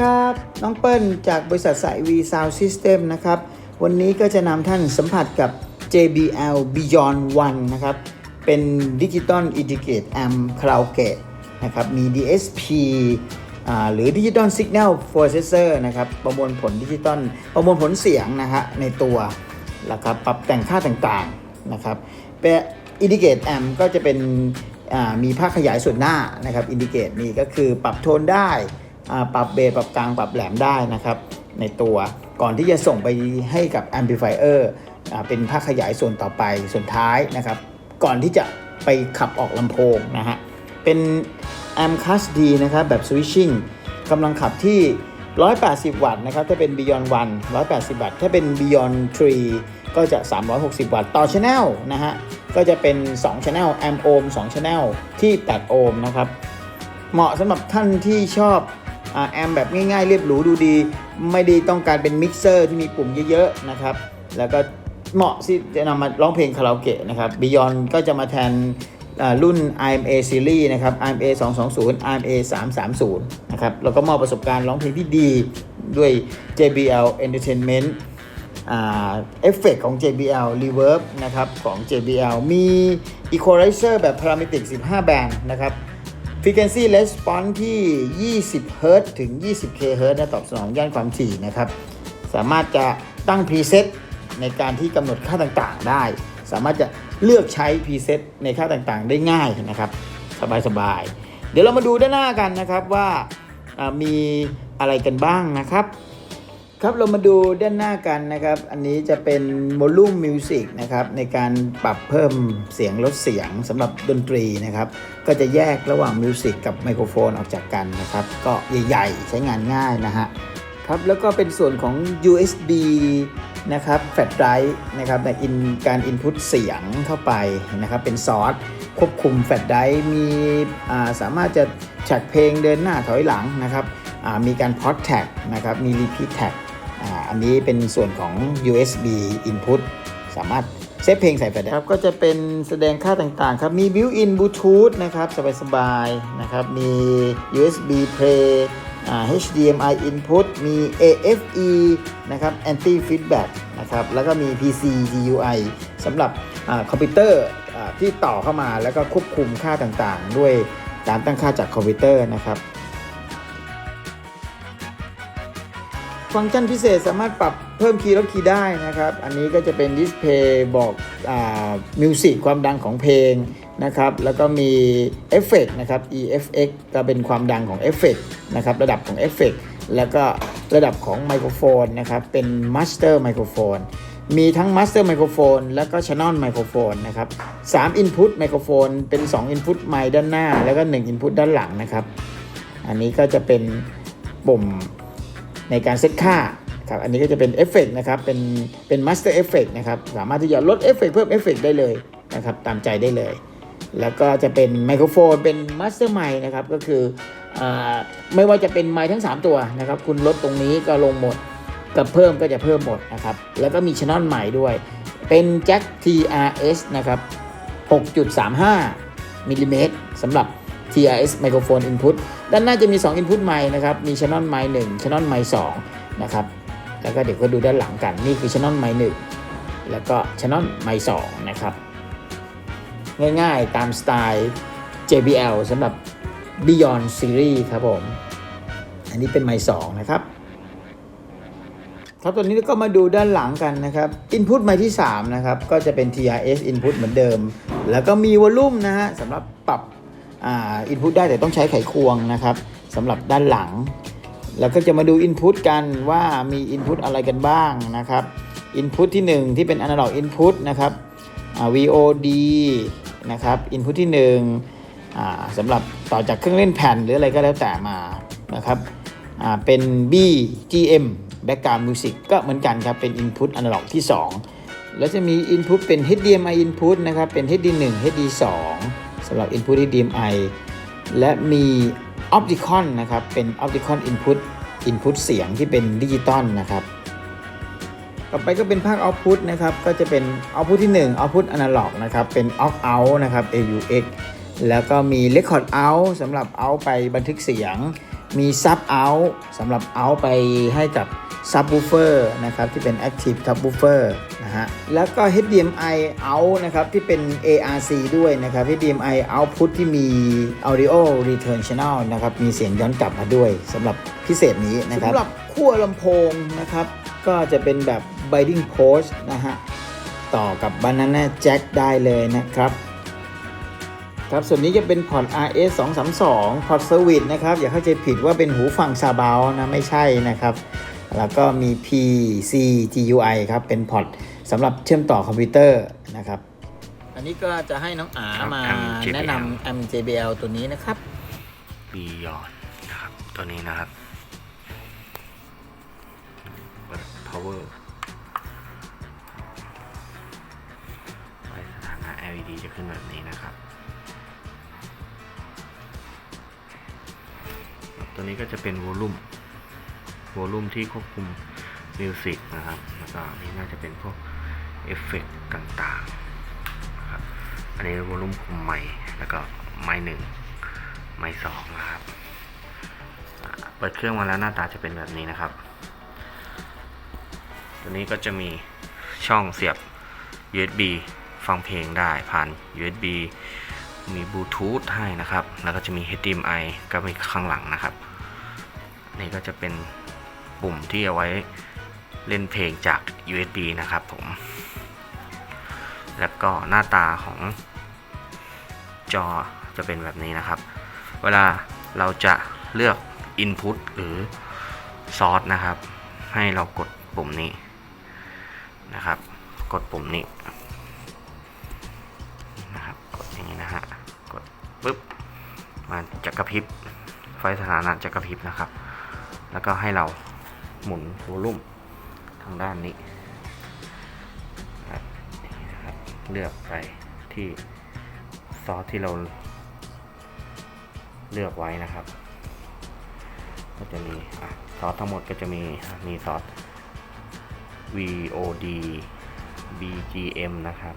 ครับ น้องเปิ้ลจากบริษัทสาย V Sound System นะครับ วันนี้ก็จะนำท่านสัมผัสกับ JBL Beyond One นะครับ เป็นดิจิตอลอินทิเกตแอมคาราโอเกะนะครับ มี DSP หรือ Digital Signal Processor นะครับ ประมวลผลดิจิตอลประมวลผลเสียงนะฮะในตัวนะครับปรับแต่งค่าต่างๆนะครับเป็นอินดิเกตแอมก็จะเป็นมีภาคขยายส่วนหน้านะครับอินดิเกตนี่ก็คือปรับโทนได้ ปรับเบสปรับกลางปรับแหลมได้นะครับ ในตัวก่อนที่จะส่งไปให้กับ Amplifier อ่าเป็นภาคขยายส่วนต่อไปส่วนท้ายนะครับ ก่อนที่จะไปขับออกลำโพงนะฮะ เป็น a m c a s D นะครับ แบบ switching กำลังขับที่ 180 วัตต์นะครับ ถ้าเป็น Beyond 1 180 วัตต์ ถ้าเป็น Beyond 3 ก็จะ 360 วัตต์ ต่อ channel นะฮะ ก็จะเป็น 2 channel amp ohm 2 channel ที่ 8 โอห์มนะครับ เหมาะสำหรับท่านที่ชอบ แอมแบบง่ายๆ เรียบหรูดูดี ไม่ได้ต้องการเป็นมิกเซอร์ที่มีปุ่มเยอะๆนะครับ แล้วก็เหมาะที่จะนำมาร้องเพลงคาราโอเกะนะครับ Beyond ก็จะมาแทนรุ่น IMA Series นะครับ IMA 220 IMA 330นะครับแล้วก็มอบประสบการณ์ร้องเพลงที่ดีด้วย JBL Entertainment เอฟเฟกของ JBL Reverb นะครับของ JBL มี Equalizer แบบ Parametric 15 แบนด์นะครับ Frequency Response ที่ 20 Hz ถึง 20 kHz นะตอบสนองย่านความถี่นะครับ สามารถจะตั้ง preset ในการที่กำหนดค่าต่างๆได้ สามารถจะเลือกใช้ preset ในค่าต่างๆ ได้ง่ายนะครับ สบายๆ เดี๋ยวเรามาดูด้านหน้ากันนะครับว่าอ่ามีอะไรกันบ้างนะครับ ครับเรามาดูด้านหน้ากันนะครับ อันนี้จะเป็น Volume Music นะครับในการปรับเพิ่มเสียงลดเสียงสำหรับดนตรีนะครับ ก็จะแยกระหว่างมิวสิกกับไมโครโฟนออกจากกันนะครับ ก็ใหญ่ๆ ใช้งานง่ายนะฮะครับแล้วก็เป็นส่วนของ USB นะครับแฟลชไดรฟ์นะครับในอินการ Input เสียงเข้าไปนะครับ เป็นซอสควบคุมแฟลชไดรฟ์มีสามารถจะแท็กเพลงเดินหน้าถอยหลังนะครับมีการพอดแท็กนะครับมี Repeat Tag อ่า อันนี้เป็นส่วนของ USB Input สามารถเซฟเพลงใส่แฟลชไดรฟ์ครับ ก็จะเป็นแสดงค่าต่างๆครับ มี Built-in Bluetooth นะครับ สบายๆนะครับ มี USB Play อ่า HDMI input มี AFE นะครับ anti feedback นะครับ แล้วก็มี PC GUI สำหรับอ่าคอมพิวเตอร์อ่าที่ต่อเข้ามาแล้วก็ควบคุมค่าต่างๆ ด้วยการตั้งค่าจากคอมพิวเตอร์นะครับ ฟังก์ชันพิเศษสามารถปรับเพิ่มคีย์ลดคีย์ได้นะครับ อันนี้ก็จะเป็นดิสเพย์บอกมิวสิกความดังของเพลงนะครับ แล้วก็มีเอฟเฟกนะครับ EFX ก็เป็นความดังของเอฟเฟกนะครับ ระดับของเอฟเฟกแล้วก็ระดับของไมโครโฟนนะครับ เป็นมาสเตอร์ไมโครโฟนมีทั้งมาสเตอร์ไมโครโฟนแล้วก็ช n น e l ไมโครโฟนนะครับ3 Input ไมโครโฟนเป็น 2 Input ไมค์ด้านหน้า แล้วก็ 1 Input ด้านหลังนะครับ อันนี้ก็จะเป็นปุ่ม ในการเซตค่าครับอันนี้ก็จะเป็นเอฟเฟกนะครับเป็นเป็นมาสเตอร์เอฟเฟกนะครับสามารถที่จะลดเอฟเฟกเพิ่มเอฟเฟกได้เลยนะครับตามใจได้เลย แล้วก็จะเป็นไมโครโฟนเป็นมาสเตอร์ไมค์นะครับก็คืออาไม่ว่าจะเป็นไมค์ทั้ง 3 ตัวนะครับคุณลดตรงนี้ก็ลงหมดกับเพิ่มก็จะเพิ่มหมดนะครับแล้วก็มีชน e l ใหม่ด้วย เป็นแจ็ค TRS นะครับ 6.35มิลลิเมตรสำหรับ TRS Microphone Input ด้านหน้าจะมี 2 Input ไมค์นะครับ มี Channel ไมค์1 Channel ไมค์2นะครับ แล้วก็เดี๋ยวก็ดูด้านหลังกัน นี่คือ Channel ไมค์1แล้วก็ Channel ไมค์2นะครับ ง่ายๆ ตามสไตล์ JBL สำหรับ Beyond Series ครับผม อันนี้เป็นไมค์2นะครับครับตอนนี้ก็มาดูด้านหลังกันนะครับ Input ไมค์ที่ 3 นะครับ ก็จะเป็น TRS Input เหมือนเดิม แล้วก็มีวอลลุ่มนะฮะสำหรับปรับ อ่า Input ได้แต่ต้องใช้ไขควงนะครับสำหรับด้านหลัง แล้วก็จะมาดู Input กันว่ามี Input อะไรกันบ้างนะครับ Input ที่ 1 ที่เป็น Analog Input นะครับ VOD นะครับ Input ที่1อ่สำหรับต่อจากเครื่องเล่นแผ่นหรืออะไรก็แล้วแต่มานะครับเป็น BGM Background Music ก็เหมือนกันครับ เป็น Input Analog ที่ 2 แล้วจะมี Input เป็น HDMI Input นะครับ เป็น HD1 HD2 สำหรับ Input HDMI และมี Opticon นะครับ เป็น Opticon Input Input เสียงที่เป็นดิจิตอลนะครับ ต่อไปก็เป็นภาค Output นะครับ ก็จะเป็น Output ที่ 1 Output Analog นะครับ เป็น Aux Out นะครับ AUX แล้วก็มี Record Out สำหรับ Out ไปบันทึกเสียง มีซับเอาสำหรับเอาไปให้กับซับ w ูเฟอร์นะครับ ที่เป็น Active Sub Woofer นะฮะแล้วก็ HDMI out นะครับที่เป็น ARC ด้วยนะครับ HDMI output ที่มี Audio Return Channel นะครับมีเสียงย้อนกลับมาด้วยสำหรับพิเศษนี้นะครับสำหรับขั้วลำโพงนะครับก็จะเป็นแบบ Binding Post นะฮะต่อกับ Banana Jack ได้เลยนะครับครับส่วนนี้จะเป็นพอร์ต RS 232พอร์ตเซอร์วิสนะครับ อย่าเข้าใจผิดว่าเป็นหูฟังซาบาวนะ ไม่ใช่นะครับ แล้วก็มี PC GUI ครับ เป็นพอร์ต สำหรับเชื่อมต่อคอมพิวเตอร์นะครับ อันนี้ก็จะให้น้องอาครับมา M JBL แนะนำ M JBL ตัวนี้นะครับ บียอนนะครับ ตัวนี้นะครับเปิด power ไฟสถานะ LED จะขึ้นแบบนี้นะครับ ตัวนี้ก็จะเป็นวอลลุ่มวอลลุ่มที่ควบคุมมิวสิกนะครับ แล้วก็อันนี่น่าจะเป็นพวก เอฟเฟกต์ต่างๆนะครับอันนี้วอลุ่มคุมไมค์แล้วก็ไมค์หนึ่งไม่สองนะครับ เปิดเครื่องมาแล้วหน้าตาจะเป็นแบบนี้นะครับ ตัวนี้ก็จะมีช่องเสียบ USB ฟังเพลงได้ผ่าน USB มีบลูทูธให้นะครับ แล้วก็จะมี HDMI ก็มีข้างหลังนะครับ นี่ก็จะเป็นปุ่มที่เอาไว้เล่นเพลงจาก USB นะครับผม แล้วก็หน้าตาของจอจะเป็นแบบนี้นะครับ เวลาเราจะเลือก Input หรือ Source นะครับ ให้เรากดปุ่มนี้นะครับ กดปุ่มนี้นะครับ กดอย่างนี้นะฮะ กดปุ๊บมันจะกระพริบ ไฟสถานะจะกระพริบนะครับ แล้วก็ให้เราหมุนวอลลุ่มทางด้านนี้ เลือกไปที่ซอสที่เราเลือกไว้นะครับ ก็จะมีอะซอสทั้งหมดก็จะมีมีซอส VOD BGM นะครับ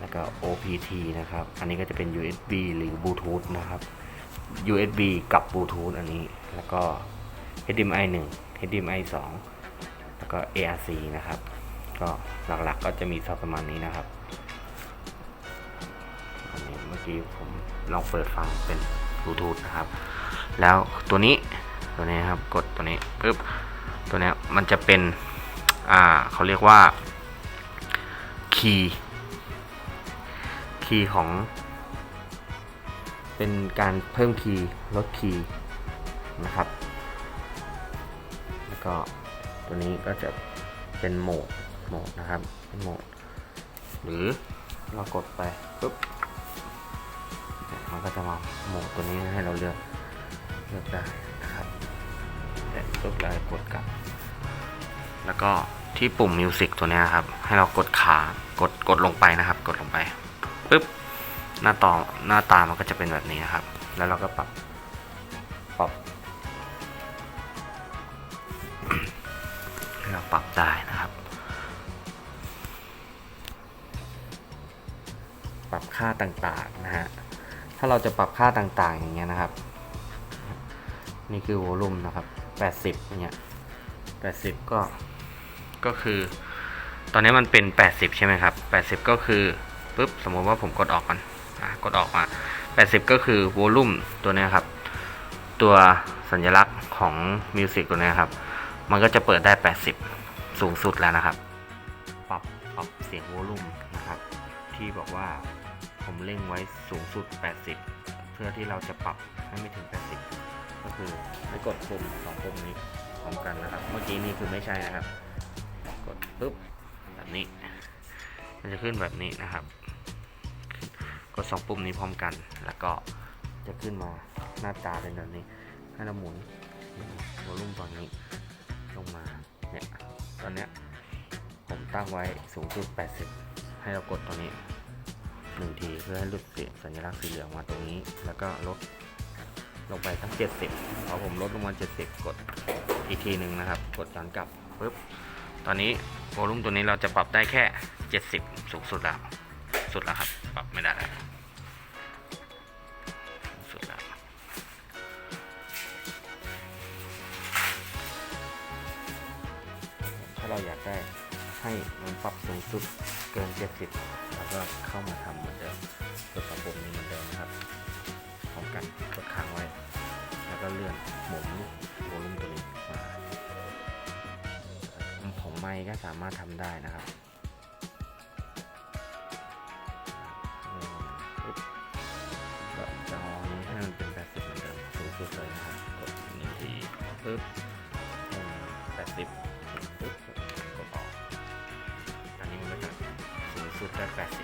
แล้วก็ OPT นะครับ อันนี้ก็จะเป็น USB หรือ Bluetooth นะครับ USB กับ Bluetooth อันนี้ แล้วก็ HDMI 1 HDMI 2 แล้วก็ ARC นะครับ ก็หลักๆก็จะมีซอสประมาณนี้นะครับ กี้ผมลองเปิดฟังเป็นบลูทูธนะครับ แล้วตัวนี้ตัวนี้ครับกดตัวนี้ปึ๊บตัวนี้มันจะเป็นอ่าเขาเรียกว่าคีย์คีย์ของ เป็นการเพิ่มคีย์ลดคีย์นะครับ แล้วก็ตัวนี้ก็จะเป็นโหมดโหมดนะครับเป็นโหมด หรือเรากดไปปุ๊บ มันก็จะมาโหมดตัวนี้ให้เราเลือกเลือกได้นะครับแต่ปุ๊บเรากดกลับ แล้วก็ที่ปุ่มมิวสิกตัวนี้ครับ ให้เรากดขากดกดลงไปนะครับ กดลงไปปุ๊บหน้าต่อหน้าตามันก็จะเป็นแบบนี้นะครับ แล้วเราก็ปรับปรับให้เราปรับได้นะครับ ปรับค่าต่างๆนะฮะ ถ้าเราจะปรับค่าต่างๆ อย่างเงี้ยนะครับ นี่คือโวลลุ่มนะครับ 80เนี่ย80 ก็ ก็คือ ตอนนี้มันเป็น 80 ใช่ไหมครับ 80 ก็คือปุ๊บสมมติว่าผมกดออกมันอะกดออกมา 80 ก็คือโวลลุ่มตัวเนี้ยครับ ตัวสัญลักษณ์ของมิวสิกตัวเนี้ยครับ มันก็จะเปิดได้ 80 สูงสุดแล้วนะครับ ปรับปรับเสียงโวลลุ่มนะครับ ที่บอกว่า ผมเร่งไว้สูงสุด 80 เพื่อที่เราจะปรับให้ไม่ถึง 80 ก็คือให้กดปุ่มสองปุ่มนี้พร้อมกันนะครับ เมื่อกี้นี่คือไม่ใช่นะครับ กดปุ๊บแบบนี้ มันจะขึ้นแบบนี้นะครับ กดสองปุ่มนี้พร้อมกัน แล้วก็จะขึ้นมาหน้าตาเป็นแบบนี้ ให้เราหมุนวอลลุ่มตอนนี้ลงมาเนี่ยตอนเนี้ยผมตั้งไว้สูงสุด 80 ให้เรากดตรงนี้ 1ทีเพื่อให้หลุดเสียงสัญลักษณ์สีเหลืองมาตรงนี้ แล้วก็ลดลงไปทั้ง 70พอผมลดลงมา 70 กดอีกทีหนึ่งนะครับ กดย้อนกลับปุ๊บตอนนี้โวลุ่มตัวนี้เราจะปรับได้แค่ 70 สูงสุดแล้ว สุดแล้วครับ ปรับไม่ได้แล้วสุดแล้วถ้าเราอยากได้ให้มันปรับสูงสุดเกิน 70 ก็เข้ามาทำเหมือนเดิมกดปรับปุ่มนี้เหมือนเดิมนะครับพร้อมกันกดค้างไว้ แล้วก็เลื่อนหมุนโวลูมตัวนี้มาของไมค์ก็สามารถทำได้นะครับอืมปึ๊บก็จะเอานี้ให้มันเป็น 80 เหมือนเดิมสูงสุดเลยนะครับกดหนึ่งทีปึ๊บ80ปึ๊บกดออก อันนี้มันก็จะสูงสุดได้ 80